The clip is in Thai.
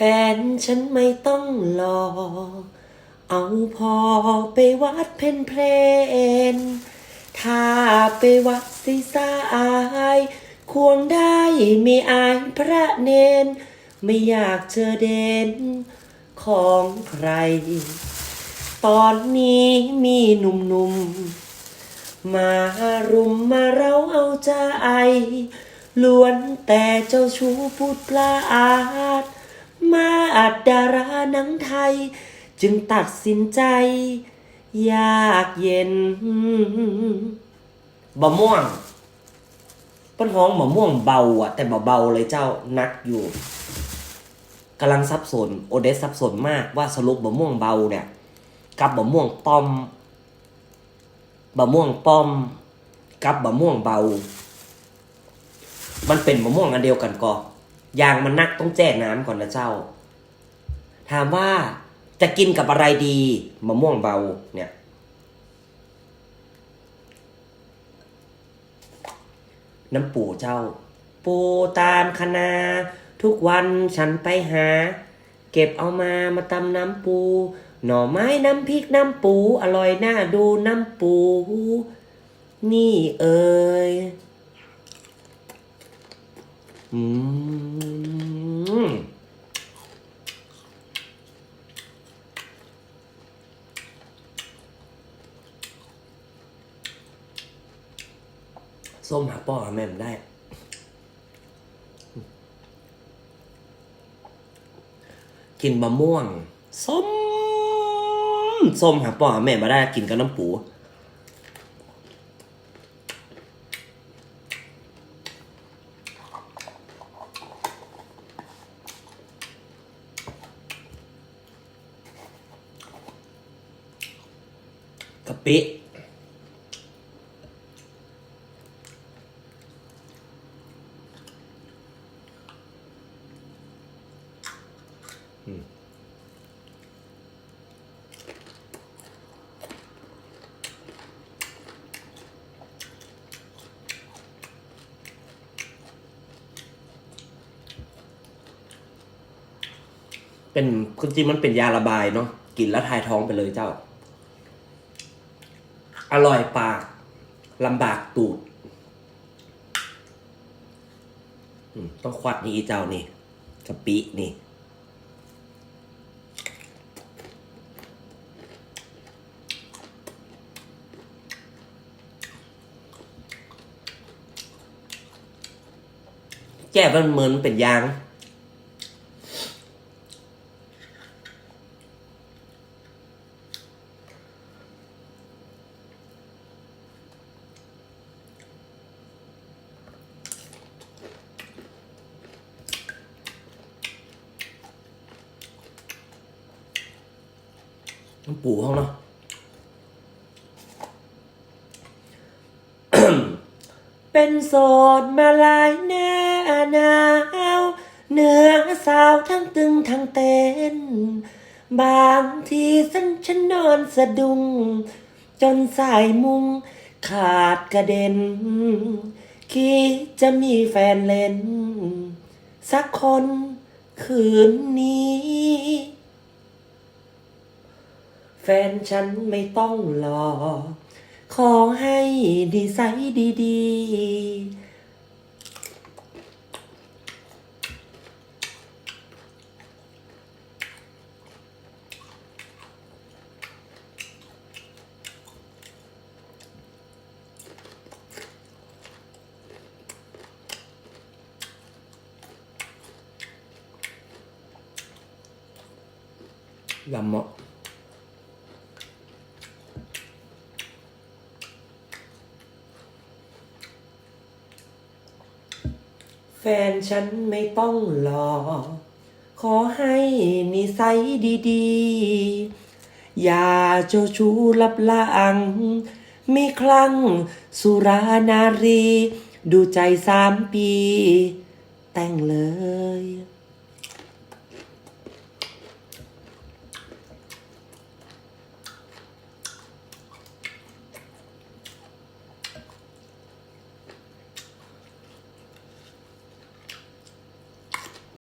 แฟนฉันไม่ต้องรอ เอาพอไปวัดเพนเพลน ถ้าไปวัดสิสายควงได้ไม่อายพระเนน ไม่อยากเจอเด่นของใคร ตอนนี้มีหนุ่มๆ มารุมมาเราเอาใจล้วนแต่เจ้าชู้พูดปลาอาด มาอัดดาราหนังไทย จึงตัดสินใจ ยากเย็นบะม่วงป้นห้องบะม่วงเบาอะแต่เบาๆเลยเจ้านักอยู่กำลังสับสน โอเดสสับสนมากว่าสรุปบะม่วงเบาเนี่ย กับบะม่วงป้อมบะม่วงป้อม กับบะม่วงเบา มันเป็นมะม่วงอันเดียวกันก็ ยางมันนักต้องแจ้น้ำก่อนนะเจ้า ถามว่าจะกินกับอะไรดีมะม่วงเบาเนี่ย น้ำปูเจ้า ปูตามคณาทุกวันฉันไปหา เก็บเอามามาตำน้ำปู หน่อไม้น้ำพริกน้ำปู อร่อยน่าดูน้ำปู นี่เอ่ย อืมส้มหาป้อหาแม่มได้กินมะม่วงส้มส้มหาป้อหาแม่มาได้กินกับน้ำปู ปิเป็นคุณจริงมันเป็นยาระบายเนาะกินแล้วทายท้องไปเลยเจ้า อร่อยปากลำบากตูดต้องควัดนี่เจ้านี่กะปินี่ แก้มันเหมือนเป็นยาง น้ำปูห้องเนาะเป็นโสดมาหลายแน่นาวเหนือสาวทั้งตึงทั้งเต้น บางทีสันฉันนอนสะดุ้งจนสายมุงขาดกระเด็น คิดจะมีแฟนเล่น สักคนคืนนี้ ฟนฉันไม่ต้องรอ ขอให้ดีไซน์ดีๆลำเมาะ นฉันไม่ต้องหลอขอให้นิสัยดีๆ อย่าเจ้าชู้ลับละอังมีคลั่งสุรานารี ดูใจสามปี แต่งเลย